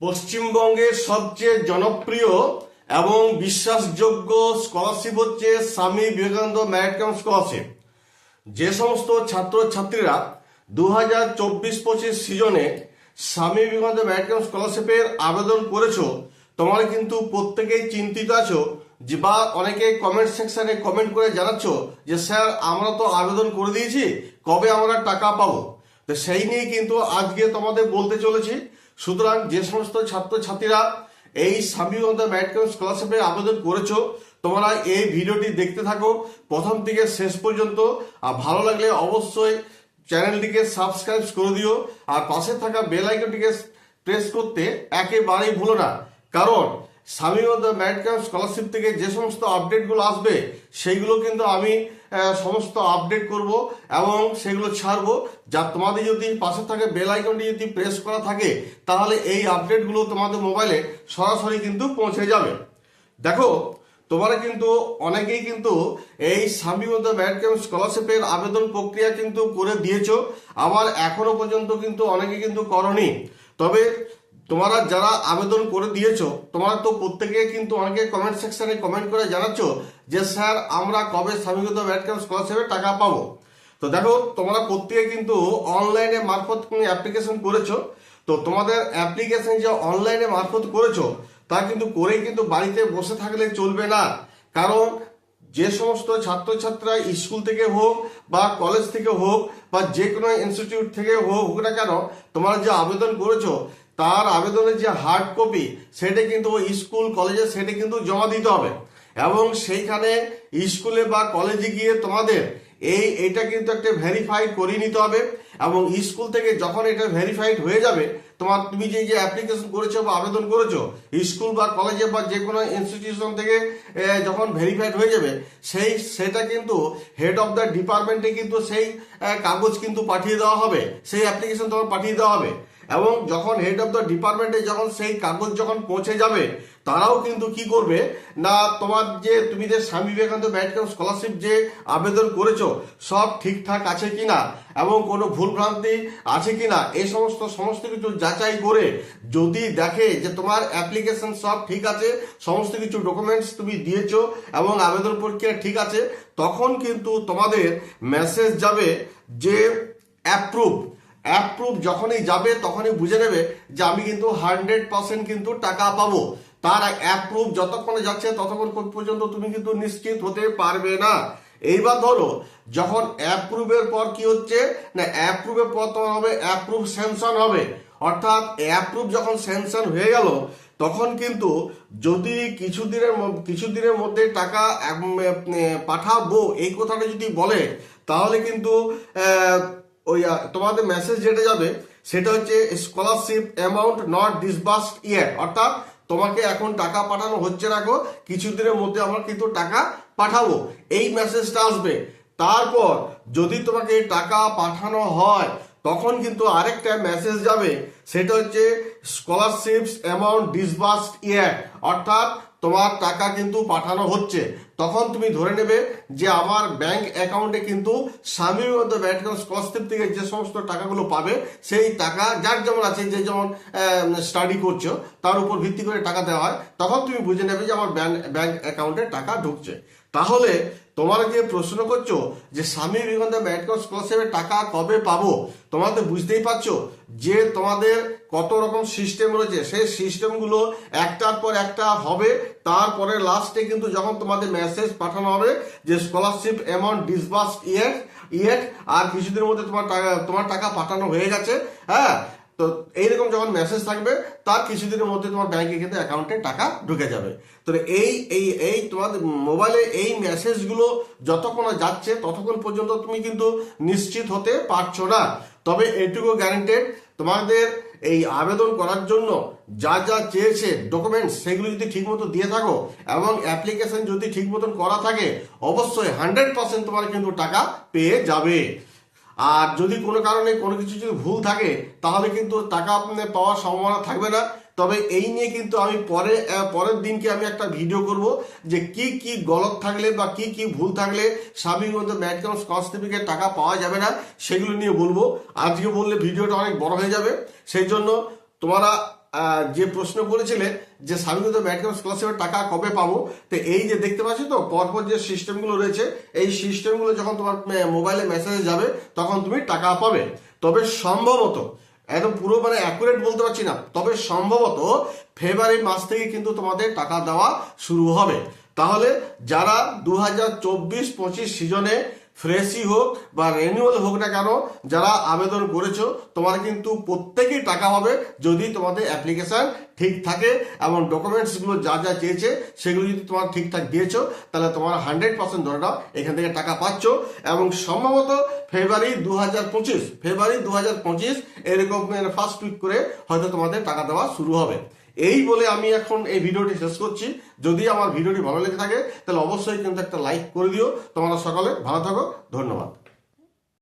পশ্চিমবঙ্গের সবচেয়ে জনপ্রিয় এবং বিশ্বাসযোগ্য স্কলারশিপ হচ্ছে স্বামী বিবেকানন্দ ম্যারিট স্কলারশিপ যে সমস্ত ছাত্রছাত্রীরা দু হাজার চব্বিশ পঁচিশ সিজনে স্বামী বিবেকানন্দ ম্যারিট স্কলারশিপের আবেদন করেছ, তোমরা কিন্তু প্রত্যেকেই চিন্তিত আছো যে বা অনেকে কমেন্ট সেকশনে কমেন্ট করে জানাচ্ছ যে, স্যার, আমরা তো আবেদন করে দিয়েছি, কবে আমরা টাকা পাবো? তো সেই নিয়ে কিন্তু আজকে তোমাদের বলতে চলেছি সুতরাং যে সমস্ত ছাত্রছাত্রীরা এই স্বামী বিবেকানন্দ ম্যারিট কাম স্কলারশিপে আবেদন করেছ, তোমরা এই ভিডিওটি দেখতে থাকো। প্রথম থেকে শেষ পর্যন্ত। আর ভালো লাগলে অবশ্যই চ্যানেলটিকে সাবস্ক্রাইব করে দিও। আর পাশে থাকা বেল আইকনটিকে প্রেস করতে একেবারেই ভুলো না। কারণ স্বামী ম্যারিট কাম স্কলারশিপ থেকে যে সমস্ত আপডেটগুলো আসবে, সেইগুলো কিন্তু আমি সমস্ত আপডেট করব এবং সেগুলো ছাড়বো। যা তোমাদের যদি পাশে থাকে বেল আইকনটি যদি প্রেস করা থাকে, তাহলে এই আপডেটগুলো তোমাদের মোবাইলে সরাসরি কিন্তু পৌঁছে যাবে। দেখো, তোমরা কিন্তু অনেকেই কিন্তু এই স্বামী ম্যারিট ক্যাম্প স্কলারশিপের আবেদন প্রক্রিয়া কিন্তু করে দিয়েছ। আবার এখনও পর্যন্ত কিন্তু অনেকে কিন্তু করনি। তবে তোমরা যারা আবেদন করে দিয়েছ, তোমরা তো প্রত্যেকে কিন্তু অনেকে কমেন্ট সেকশনে কমেন্ট করে জানাচ্ছ যে, স্যার, আমরা কবে স্বামীগত ম্যারিট ক্যাম্প স্কলারশিপের টাকা পাবো? তো দেখো, তোমরা প্রত্যেকে কিন্তু অনলাইনে মারফত তুমি অ্যাপ্লিকেশন করেছ। তো তোমাদের অ্যাপ্লিকেশন যে অনলাইনে মারফত করেছ, তা কিন্তু করেই কিন্তু বাড়িতে বসে থাকলে চলবে না। কারণ যে সমস্ত ছাত্রছাত্রীরা স্কুল থেকে হোক বা কলেজ থেকে হোক বা যে কোনো ইনস্টিটিউট থেকে হোক হোক না কেন, তোমরা যে আবেদন করেছ তার আবেদনের যে হার্ড কপি সেটা কিন্তু ওই স্কুল কলেজে সেটা কিন্তু জমা দিতে হবে। এবং সেইখানে স্কুলে বা কলেজে গিয়ে তোমাদের এই, এটা কিন্তু একটা ভেরিফাইড করে নিতে হবে। এবং স্কুল থেকে যখন এটা ভেরিফাইড হয়ে যাবে, তোমার তুমি যে যে অ্যাপ্লিকেশন করেছ বা আবেদন করেছ স্কুল বা কলেজে বা যে কোনো ইনস্টিটিউশন থেকে যখন ভেরিফাইড হয়ে যাবে, সেই, সেটা কিন্তু হেড অফ দ্য ডিপার্টমেন্টে কিন্তু সেই কাগজ কিন্তু পাঠিয়ে দেওয়া হবে। সেই অ্যাপ্লিকেশন তোমার পাঠিয়ে দেওয়া হবে। এবং যখন হেড অফ দ্য ডিপার্টমেন্টে যখন সেই কাগজ যখন পৌঁছে যাবে, তারাও কিন্তু কি করবে? না, তোমার যে, তুমি যে স্বামী বিবেকানন্দ ম্যারিট কাম স্কলারশিপ যে আবেদন করেছ, সব ঠিকঠাক আছে কিনা? এবং কোনো ভুলভ্রান্তি আছে কি না এই সমস্ত সমস্ত কিছু যাচাই করে যদি দেখে যে তোমার অ্যাপ্লিকেশন সব ঠিক আছে, সমস্ত কিছু ডকুমেন্টস তুমি দিয়েছ এবং আবেদন প্রক্রিয়া ঠিক আছে, তখন কিন্তু তোমাদের মেসেজ যাবে যে অ্যাপ্রুভ অ্যাপ্রুভ যখনই যাবে, তখনই বুঝে নেবে যে আমি কিন্তু হান্ড্রেড পার্সেন্ট কিন্তু টাকা পাবো। তার অ্যাপ্রুভ যতক্ষণে যাচ্ছে, ততক্ষণ পর্যন্ত তুমি কিন্তু নিশ্চিত হতে পারবে না। এইবার ধরো, যখন অ্যাপ্রুভের পর কি হচ্ছে? না অ্যাপ্রুভের পর তোমার হবে অ্যাপ্রুভ স্যাংশন হবে। অর্থাৎ অ্যাপ্রুভ যখন স্যাংশন হয়ে গেল, তখন কিন্তু যদি কিছুদিনের কিছুদিনের মধ্যে টাকা পাঠাবো, এই কথাটা যদি বলে, তাহলে কিন্তু ওই তোমাদের মেসেজ যেটা যাবে, সেটা হচ্ছে scholarship amount not disbursed year অর্থাৎ তোমাকে এখন টাকা পাঠানো হচ্ছে না গো কিছু দিনের মধ্যে আমরা কিন্তু টাকা পাঠাবো। এই মেসেজটা আসবে। তারপর যদি তোমাকে টাকা পাঠানো হয় তখন কিন্তু আরেকটা মেসেজ যাবে, সেটা হচ্ছে স্কলারশিপস অ্যামাউন্ট ডিসবার্সড ইয়ার অর্থাৎ তোমার টাকা কিন্তু পাঠানো হচ্ছে। তখন তুমি ধরে নেবে যে আমার ব্যাংক অ্যাকাউন্টে কিন্তু স্বামীর মধ্যে ব্যাংক স্কলারশিপ থেকে যে সমস্ত টাকাগুলো পাবে, সেই টাকা যার যেমন আছে, যে যেমন স্টাডি করছ, তার উপর ভিত্তি করে টাকা দেওয়া হয়, তখন তুমি বুঝে নেবে যে আমার ব্যাংক অ্যাকাউন্টে টাকা ঢুকছে। তাহলে তোমরা যে প্রশ্ন করছ যে স্বামী বিবেকানন্দ ম্যারিট স্কলারশিপের টাকা কবে পাবো? তোমরা তো বুঝতেই পারছ যে তোমাদের কত রকম সিস্টেম রয়েছে। সেই সিস্টেমগুলো একটার পর একটা হবে, তারপরে লাস্টে কিন্তু যখন তোমাদের মেসেজ পাঠানো হবে যে scholarship amount disburse yet yet আর কিছুদিনের মধ্যে তোমার টাকা তোমার টাকা পাঠানো হয়ে গেছে হ্যাঁ? তো এইরকম যখন মেসেজ থাকবে, তার কিছুদিনের মধ্যে তোমার ব্যাংকে কিন্তু অ্যাকাউন্টে টাকা ঢুকে যাবে। তো এই এই এই তোমাদের মোবাইলে এই মেসেজগুলো যতক্ষণ যাচ্ছে, ততক্ষণ পর্যন্ত তুমি কিন্তু নিশ্চিত হতে পারছ না। তবে এটুকু গ্যারেন্টেড তোমাদের এই আবেদন করার জন্য যা যা চেয়েছে ডকুমেন্টস সেগুলো যদি ঠিকমতো দিয়ে থাকো, এবং অ্যাপ্লিকেশন যদি ঠিক মতন করা থাকে, অবশ্যই হান্ড্রেড পার্সেন্ট তোমার কিন্তু টাকা পেয়ে যাবে। আর যদি কোনো কারণে কোনো কিছু যদি ভুল থাকে, তাহলে কিন্তু টাকা পাওয়ার সম্ভাবনা থাকবে না। তবে এই নিয়ে কিন্তু আমি পরে পরের দিনকে আমি একটা ভিডিও করব যে কি কি গলত থাকলে বা কি কি ভুল থাকলে স্বামীর মধ্যে ম্যাটকাম কনস্টিফিকে টাকা পাওয়া যাবে না, সেগুলো নিয়ে বলব। আজকে বললে ভিডিওটা অনেক বড় হয়ে যাবে। সেই জন্য তোমরা যে প্রশ্ন করেছিলে যে স্বামীগত ম্যাট্রিক স্কলারশিপের টাকা কবে পাবো, তো এই যে দেখতে পাচ্ছি তো, পরপর যে সিস্টেমগুলো রয়েছে, এই সিস্টেমগুলো যখন তোমার মোবাইলে মেসেজে যাবে, তখন তুমি টাকা পাবে। তবে সম্ভবত, একদম পুরো মানে অ্যাকুরেট বলতে পারছি না, তবে সম্ভবত ফেব্রুয়ারি মাস থেকে কিন্তু তোমাদের টাকা দেওয়া শুরু হবে। তাহলে যারা দু হাজার চব্বিশ পঁচিশ সিজনে ফ্রেশই হোক বা রেনিউয়াল হোক না কেন, যারা আবেদন করেছ, তোমার কিন্তু প্রত্যেকেই টাকা হবে যদি তোমাদের অ্যাপ্লিকেশন ঠিক থাকে এবং ডকুমেন্টসগুলো যা যা চেয়েছে, সেগুলো যদি তোমার ঠিকঠাক দিয়েছ, তাহলে তোমার হান্ড্রেড পার্সেন্ট ধরে নাও, এখান থেকে টাকা পাচ্ছ। এবং সম্ভবত ফেব্রুয়ারি দু হাজার পঁচিশ ফেব্রুয়ারি দু হাজার পঁচিশ, এরকম ফার্স্ট উইক করে হয়তো তোমাদের টাকা দেওয়া শুরু হবে। এই বলে আমি এখন এই ভিডিওটি শেষ করছি। যদি আমার ভিডিওটি ভালো লেগে থাকে, তাহলে অবশ্যই কিন্তু একটা লাইক করে দিও। তোমরা সকলে ভালো থাকো। ধন্যবাদ।